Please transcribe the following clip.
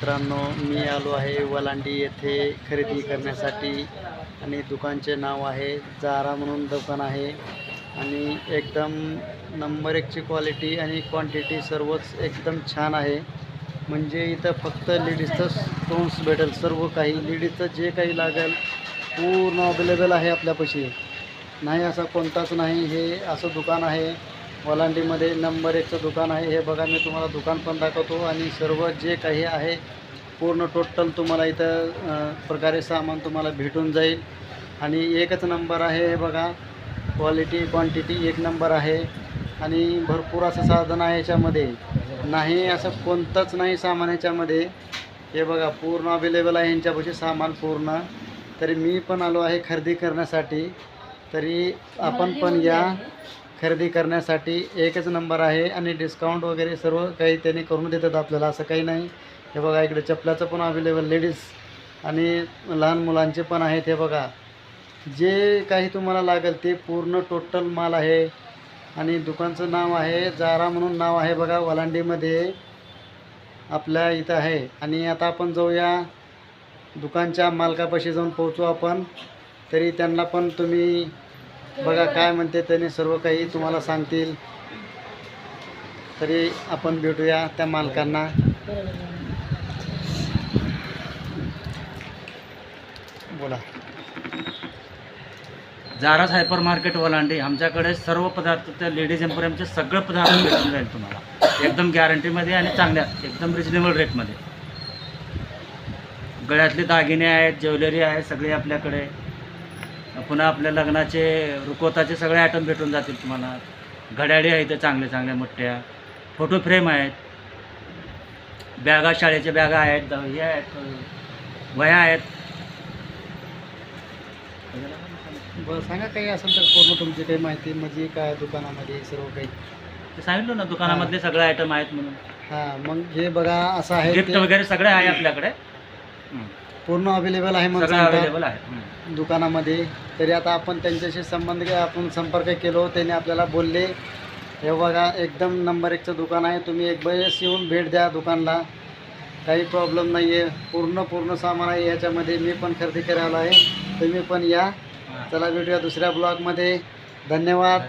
मित्रांनो मी आलो आहे वलांडी येथे खरेदी करण्यासाठी आणि दुकानचे नाव आहे जारा म्हणून दुकान आहे. आणि एकदम नंबर एकची क्वालिटी आणि क्वांटिटी सर्वच एकदम छान आहे. म्हणजे इथं फक्त लेडीजचं स्टोन्स भेटेल सर्व काही. लेडीजचं जे काही लागेल पूर्ण अवेलेबल आहे आपल्यापाशी. नाही असं कोणताच नाही हे असं दुकान आहे. वलांडीमध्ये नंबर एकचं दुकान आहे. हे बघा मी तुम्हाला दुकान पण दाखवतो आणि सर्व जे काही आहे पूर्ण टोटल तुम्हाला इथं प्रकारे सामान तुम्हाला भेटून जाईल. आणि एकच नंबर आहे हे बघा क्वालिटी क्वांटिटी एक नंबर आहे. आणि भरपूर असं साधन आहे याच्यामध्ये. नाही असं कोणतंच नाही सामान याच्यामध्ये. हे बघा पूर्ण अवेलेबल आहे यांच्यापाशी सामान पूर्ण. तरी मी पण आलो आहे खरेदी करण्यासाठी. तरी आपण पण या. खरेदी करण्यासाठी एकच नंबर आहे आणि डिस्काउंट वगैरे सर्व काही त्यांनी करून देतात आपल्याला असं काही नाही. हे बघा इकडे चपलाचं पण अवेलेबल लेडीज आणि लहान मुलांचे पण आहेत हे बघा. जे काही तुम्हाला लागेल ते पूर्ण टोटल माल आहे आणि दुकानचं नाव आहे जारा म्हणून नाव आहे बघा वलांडीमध्ये. आपल्या इथं आहे. आणि आता आपण जाऊया दुकानच्या मालकापाशी जाऊन पोहोचू आपण. तरी त्यांना पण तुम्ही बघा काय म्हणते त्याने सर्व काही तुम्हाला सांगतील. तरी आपण भेटूया त्या मालकांना. बोला. जारास हायपर मार्केट वलांडी आमच्याकडे सर्व पदार्थ त्या लेडीज एम्पोरियमचे सगळे पदार्थ भेटून जाईल तुम्हाला. एकदम गॅरंटीमध्ये आणि चांगल्या एकदम रिजनेबल रेटमध्ये गळ्यातले दागिने आहेत ज्वेलरी आहे सगळे आपल्याकडे. पुन्हा आपल्या लग्नाचे रुकवताचे सगळे आयटम भेटून जातील तुम्हाला. घड्याळी आहेत इथे चांगल्या चांगल्या मोठ्या. फोटो फ्रेम आहेत. बॅगा शाळेच्या बॅगा आहेत हे आहेत अ, वह्या आहेत. बरं सांगा काही असेल तर पूर्ण तुमची काही माहिती म्हणजे काय दुकानामध्ये सर्व काही? ते सांगितलं ना दुकानामधले सगळे आयटम आहेत म्हणून. हां मग हे बघा असं आहे गिफ्ट वगैरे सगळे आहे आपल्याकडे. पूर्ण अवेलेबल आहे मग सगळं सांगतात. अवेलेबल आहे. दुकानामध्ये. तरी आता आपण त्यांच्याशी संबंध आपण संपर्क केलो त्यांनी आपल्याला बोलले. हे बघा एकदम नंबर एकचं दुकान आहे. तुम्ही एक वेळेस येऊन भेट द्या दुकानला. काही प्रॉब्लेम नाही आहे पूर्ण पूर्ण सामान आहे याच्यामध्ये. मी पण खरेदी करायला आहे. तुम्ही पण या. चला भेटूया दुसऱ्या ब्लॉगमध्ये धन्यवाद.